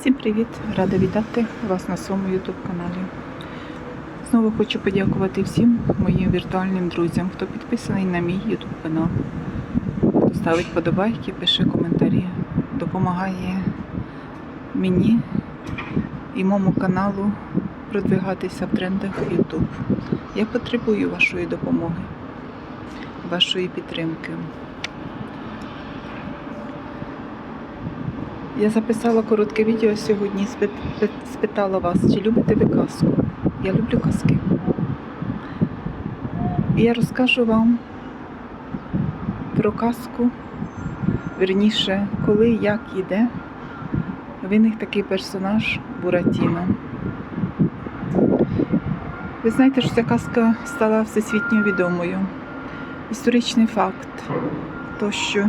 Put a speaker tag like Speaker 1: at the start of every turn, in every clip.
Speaker 1: Всім привіт! Рада вітати вас на своєму YouTube каналі. Знову хочу подякувати всім моїм віртуальним друзям, хто підписаний на мій YouTube канал, хто ставить подобайки, пише коментарі, допомагає мені і моєму каналу продвигатися в трендах YouTube. Я потребую вашої допомоги, вашої підтримки. Я записала коротке відео сьогодні, спитала вас, чи любите ви казку. Я люблю казки. І я розкажу вам про казку, верніше, коли, як і де виник такий персонаж Буратіно. Ви знаєте, що ця казка стала всесвітньо відомою. Історичний факт, то, що,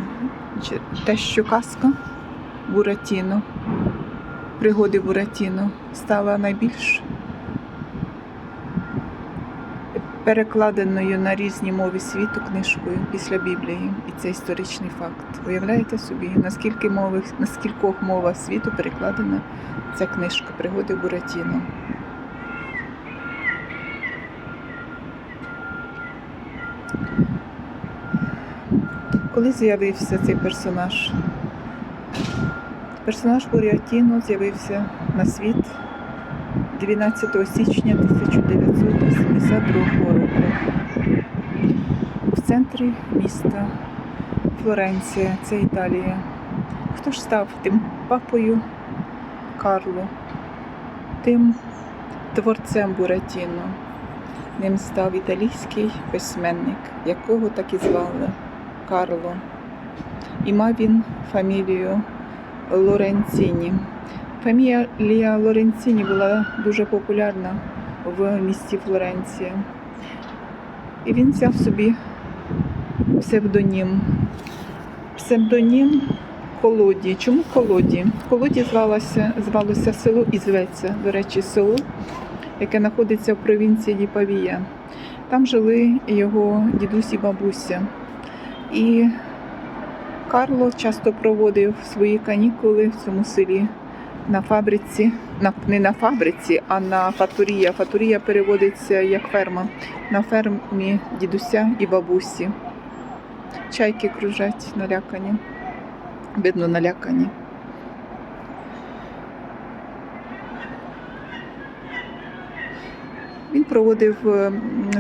Speaker 1: те, що казка Буратіно, пригоди Буратіно стала найбільш перекладеною на різні мови світу книжкою після Біблії. І це історичний факт. Уявляєте собі, наскільки мови, на скількох мовах світу перекладена ця книжка Пригоди Буратіно. Коли з'явився цей персонаж? Персонаж Бурятіно з'явився на світ 12 січня 1982 року в центрі міста Флоренція, це Італія. Хто ж став тим папою Карло, тим творцем Буратіно? Ним став італійський письменник, якого так і звали Карло. І мав він фамілію Лоренціні. Фамілія Лоренціні була дуже популярна в місті Флоренція. І він взяв собі псевдонім. Псевдонім Колоді. Чому Колоді? Колоді звалося, звалося село і зветься, до речі, село, яке знаходиться в провінції Діпавія. Там жили його дідусь і бабуся. І Карло часто проводив свої канікули в цьому селі на фабриці, на, не на фабриці, а на фаторія. Фаторія переводиться як ферма. На фермі дідуся і бабусі. Чайки кружать налякані. Видно, налякані. Він проводив е,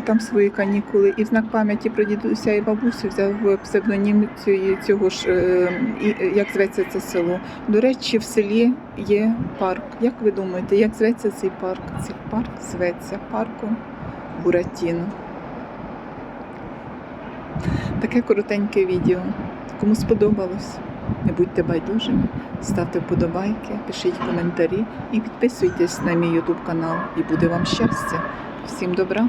Speaker 1: там свої канікули і в знак пам'яті про дідуся і бабусю взяв псевдонім цього ж, е, е, як зветься це село. До речі, в селі є парк. Як ви думаєте, як зветься цей парк? Цей парк зветься парком Буратіно. Таке коротеньке відео. Кому сподобалось, не будьте байдужими, ставте вподобайки, пишіть коментарі і підписуйтесь на мій YouTube канал. І буде вам щастя. Всім добра!